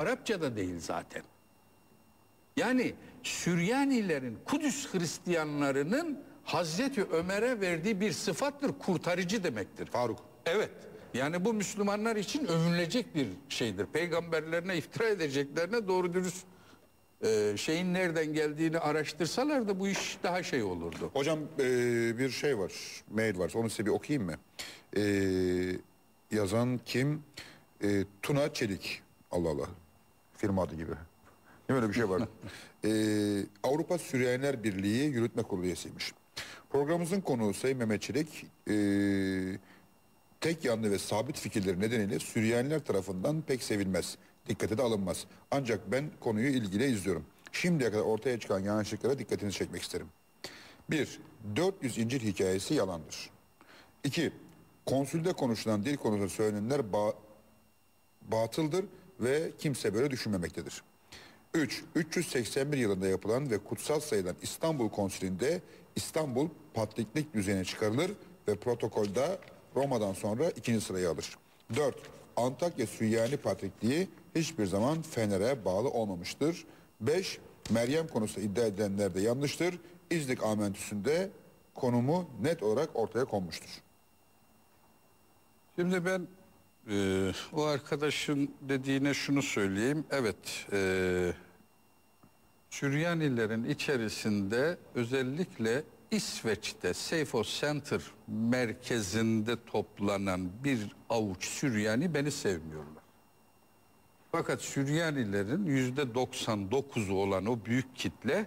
Arapçada değil zaten. Yani Süryanilerin Kudüs Hristiyanlarının Hazreti Ömer'e verdiği bir sıfattır, kurtarıcı demektir. Faruk. Evet. Yani bu Müslümanlar için övünülecek bir şeydir. Peygamberlerine iftira edeceklerine doğru dürüst e, şeyin nereden geldiğini araştırsalar da bu iş daha şey olurdu. Hocam e, bir şey var, mail var. Onu size bir okuyayım mı? E, yazan kim? E, Tuna Çelik. Allah Allah. Firma adı gibi. Değil mi öyle bir şey var? e, Avrupa Süryaniler Birliği Yürütme Kurulu üyesiymiş. Programımızın konuğu Sayın Mehmet Çelik... E, tek yanlı ve sabit fikirleri nedeniyle Süryaniler tarafından pek sevilmez, dikkate de alınmaz. Ancak ben konuyu ilgiyle izliyorum. Şimdiye kadar ortaya çıkan yanlışlıklara dikkatinizi çekmek isterim. 1. 400 İncil hikayesi yalandır. 2. Konsülde konuşulan dil konusunda söylenenler ba- batıldır ve kimse böyle düşünmemektedir. 3. 381 yılında yapılan ve kutsal sayılan İstanbul Konsülü'nde İstanbul Patriklik düzeyine çıkarılır ve protokolda Roma'dan sonra ikinci sırayı alır. 4. Antakya Süryani Patrikliği hiçbir zaman Fener'e bağlı olmamıştır. 5. Meryem konusunda iddia edilenler de yanlıştır. İznik amentüsünde konumu net olarak ortaya konmuştur. Şimdi ben e, o arkadaşın dediğine şunu söyleyeyim. Evet, e, Süryanilerin içerisinde özellikle İsveç'te Seifo Center merkezinde toplanan bir avuç Süryani beni sevmiyorlar. Fakat Süryanilerin yüzde 99'u olan o büyük kitle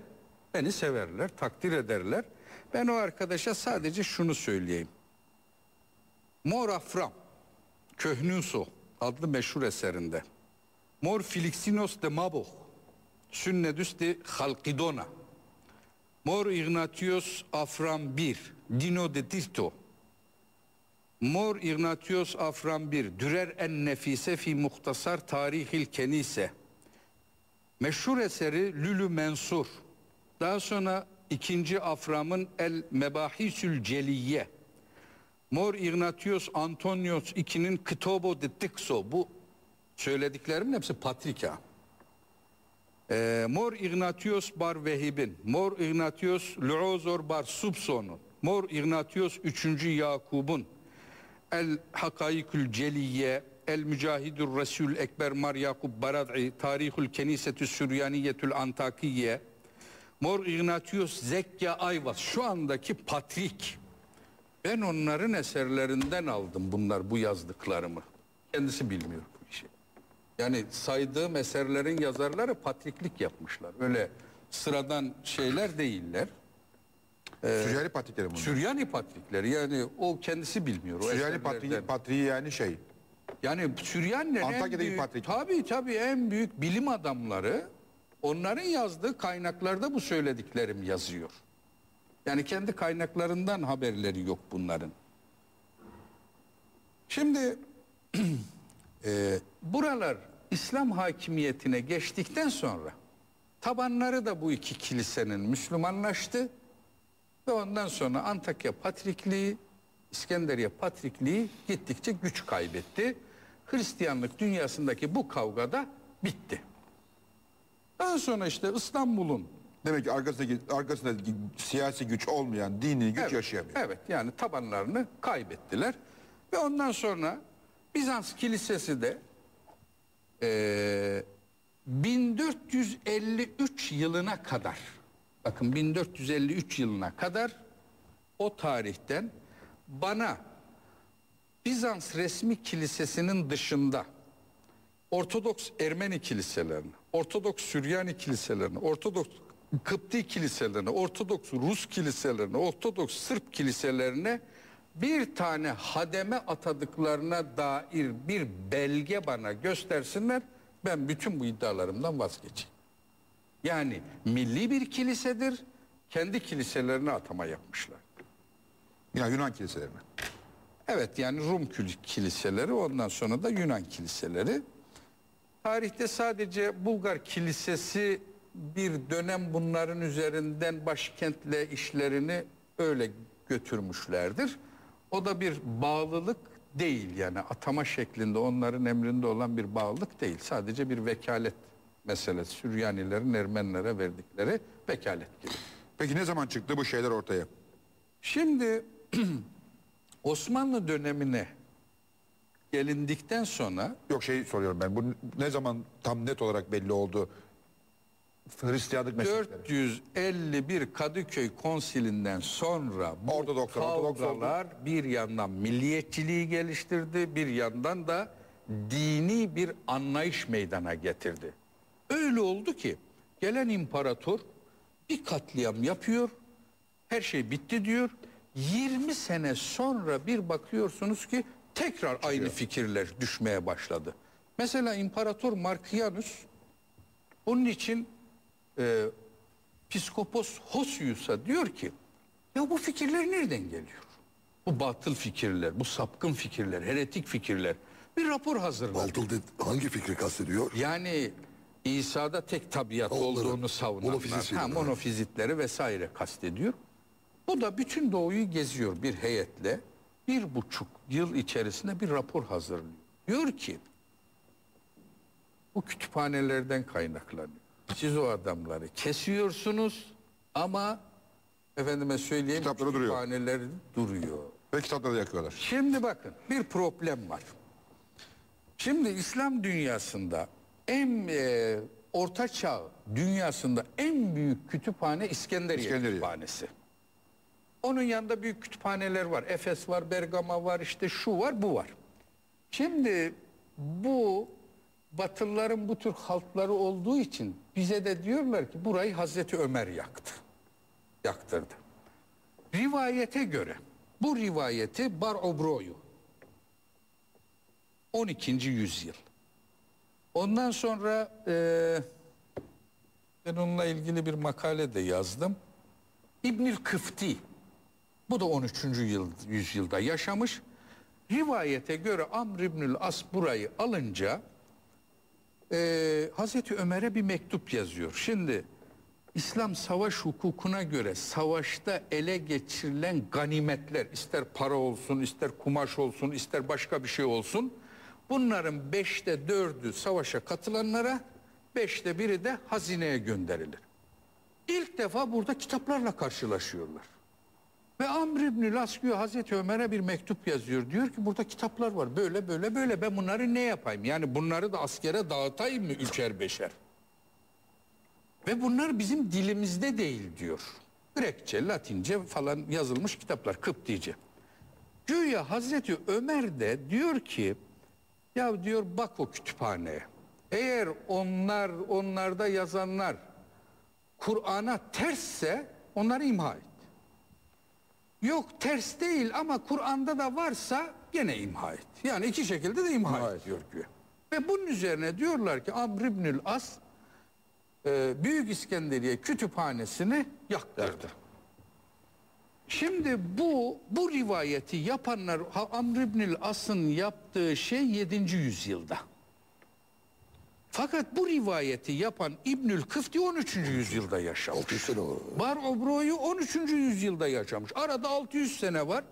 beni severler, takdir ederler. Ben o arkadaşa sadece şunu söyleyeyim. Mor Afram, Köhnüso adlı meşhur eserinde. Mor Filixinos de Maboh, Sünnedüs de Halkidona. Mor Ignatios Afram 1, Dino de Tirto. Mor Ignatios Afram 1, Dürer en Nefise fi Muhtasar Tarihil Kenise. Meşhur eseri Lülü Mensur. Daha sonra ikinci Afram'ın El Mebahisül Celiye. Mor Ignatios Antonios II'nin Kitobo de Tixo. Bu söylediklerimin hepsi Patrika. Ee, Mor Ignatios Bar Vehib'in, Mor Ignatios Luozor Bar Subson'un, Mor Ignatios 3. Yakub'un, El Hakayikül Celiye, El Mücahidur Resul Ekber Mar Yakub Barad'i, Tarihül Kenisetü Süryaniyetül Antakiye, Mor Ignatios Zekya Ayvaz, şu andaki Patrik. Ben onların eserlerinden aldım bunlar bu yazdıklarımı. Kendisi bilmiyor bu işi. Yani saydığım eserlerin yazarları patriklik yapmışlar. Öyle sıradan şeyler değiller. Süryani Patrikleri bunlar. Süryani patrikleri yani o kendisi bilmiyor. O Süryani. Patriği, Patriği yani şey. Yani Süryanilerin en Antakya'daki büyük, patrik. tabii tabii en büyük bilim adamları onların yazdığı kaynaklarda bu söylediklerim yazıyor. Yani kendi kaynaklarından haberleri yok bunların. Şimdi e, buralar İslam hakimiyetine geçtikten sonra tabanları da bu iki kilisenin Müslümanlaştı ve ondan sonra Antakya Patrikliği, İskenderiye Patrikliği gittikçe güç kaybetti. Hristiyanlık dünyasındaki bu kavga da bitti. Daha sonra işte İstanbul'un Demek ki arkasındaki, arkasında siyasi güç olmayan dini güç Evet, yaşayamıyor. Evet yani tabanlarını kaybettiler. Ve ondan sonra Bizans Kilisesi de eee 1453 yılına kadar bakın 1453 yılına kadar o tarihten bana Bizans resmi kilisesinin dışında Ortodoks Ermeni kiliselerini, Ortodoks Süryani kiliselerini, Ortodoks Kıpti kiliselerini, Ortodoks Rus kiliselerini, Ortodoks Sırp kiliselerine bir tane hademe atadıklarına dair bir belge bana göstersinler. Ben bütün bu iddialarımdan vazgeçeyim. Yani milli bir kilisedir. Kendi kiliselerine atama yapmışlar. Yani Yunan kiliselerine. Evet yani Rum kil- kiliseleri ondan sonra da Yunan kiliseleri. Tarihte sadece Bulgar kilisesi bir dönem bunların üzerinden başkentle işlerini öyle götürmüşlerdir. O da bir bağlılık değil yani atama şeklinde onların emrinde olan bir bağlılık değil. Sadece bir vekalet meselesi. Süryanilerin Ermenilere verdikleri vekalet gibi. Peki ne zaman çıktı bu şeyler ortaya? Şimdi Osmanlı dönemine gelindikten sonra Yok şey soruyorum ben. Bu ne zaman tam net olarak belli oldu? Hristiyanlık meselesi. 451 Kadıköy konsilinden sonra bu Ortodokslar, Ortodoks oldu. kavgalar bir yandan milliyetçiliği geliştirdi, bir yandan da dini bir anlayış meydana getirdi. Öyle oldu ki gelen imparator bir katliam yapıyor, her şey bitti diyor. 20 sene sonra bir bakıyorsunuz ki tekrar aynı fikirler düşmeye başladı. Mesela İmparator Markianus onun için e, Piskopos Hosius'a diyor ki ya bu fikirler nereden geliyor? Bu batıl fikirler, bu sapkın fikirler, heretik fikirler. Bir rapor hazırladı. Baltıl dedi- hangi fikri kastediyor? Yani İsa'da tek tabiat Onları, olduğunu savunanlar, monofizitçiler, ha, monofizitleri vesaire kastediyor. Bu da bütün doğuyu geziyor bir heyetle. Bir buçuk yıl içerisinde bir rapor hazırlıyor. Diyor ki bu kütüphanelerden kaynaklanıyor. Siz o adamları kesiyorsunuz ama efendime söyleyeyim Kitapları duruyor. kütüphaneleri duruyor. Ve kitapları yakıyorlar. Şimdi bakın bir problem var. Şimdi İslam dünyasında en e, orta çağ dünyasında en büyük kütüphane İskenderiye, İskenderiye. Kütüphanesi. Onun yanında büyük kütüphaneler var. Efes var, Bergama var, işte şu var, bu var. Şimdi bu Batılıların bu tür halkları olduğu için bize de diyorlar ki burayı Hazreti Ömer yaktı. Yaktırdı. Rivayete göre bu rivayeti Bar Obroyu 12. yüzyıl. Ondan sonra eee, ben onunla ilgili bir makale de yazdım. İbnül Kıfti bu da 13. Yıl, yüzyılda yaşamış. Rivayete göre Amr İbnül As burayı alınca eee Hazreti Ömer'e bir mektup yazıyor. Şimdi İslam savaş hukukuna göre savaşta ele geçirilen ganimetler ister para olsun ister kumaş olsun ister başka bir şey olsun bunların beşte dördü savaşa katılanlara beşte biri de hazineye gönderilir. İlk defa burada kitaplarla karşılaşıyorlar. Ve Amr İbni Laskıyor Hazreti Ömer'e bir mektup yazıyor. Diyor ki burada kitaplar var böyle böyle böyle ben bunları ne yapayım? Yani bunları da askere dağıtayım mı üçer beşer? Ve bunlar bizim dilimizde değil diyor. Grekçe, Latince falan yazılmış kitaplar, Kıptice. Güya Hazreti Ömer de diyor ki ya diyor bak o kütüphaneye. Eğer onlar onlarda yazanlar Kur'an'a tersse onları imha et. Yok ters değil ama Kur'an'da da varsa gene imha et. Yani iki şekilde de imha, İmha et diyor güya. Ve bunun üzerine diyorlar ki Amr İbnül As e, Büyük İskenderiye kütüphanesini yaktırdı. Şimdi bu bu rivayeti yapanlar Amr İbnül As'ın yaptığı şey 7. yüzyılda. Fakat bu rivayeti yapan İbnül Kıfti 13. yüzyılda yaşamış. 600 sene. Bar Obro'yu 13. yüzyılda yaşamış. Arada 600 sene var.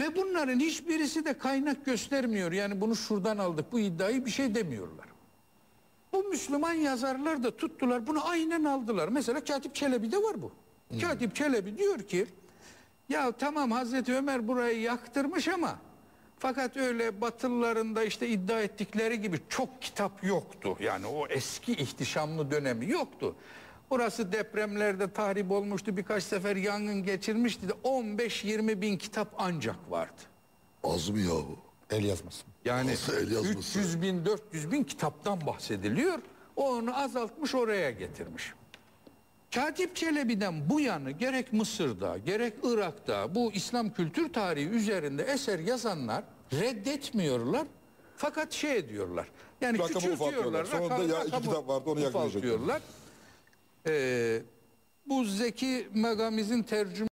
Ve bunların hiçbirisi de kaynak göstermiyor. Yani bunu şuradan aldık bu iddiayı bir şey demiyorlar. Bu Müslüman yazarlar da tuttular bunu aynen aldılar. Mesela Katip Çelebi'de var bu. Katip Çelebi diyor ki ya tamam Hazreti Ömer burayı yaktırmış ama fakat öyle Batılıların da işte iddia ettikleri gibi çok kitap yoktu. Yani o eski ihtişamlı dönemi yoktu. Burası depremlerde tahrip olmuştu. Birkaç sefer yangın geçirmişti. de 15-20 bin kitap ancak vardı. Az mı yahu? El yazması. Yani Nasıl el yazması? 300 bin 400 bin kitaptan bahsediliyor. O onu azaltmış oraya getirmiş. Katip Çelebi'den bu yanı gerek Mısır'da gerek Irak'ta bu İslam kültür tarihi üzerinde eser yazanlar reddetmiyorlar. Fakat şey diyorlar. Yani Rakamı küçültüyorlar. ufaltıyorlar. Sonunda ya iki rakamı kitap vardı, onu yakmayacaklar. Ee, bu Zeki Megamiz'in tercüme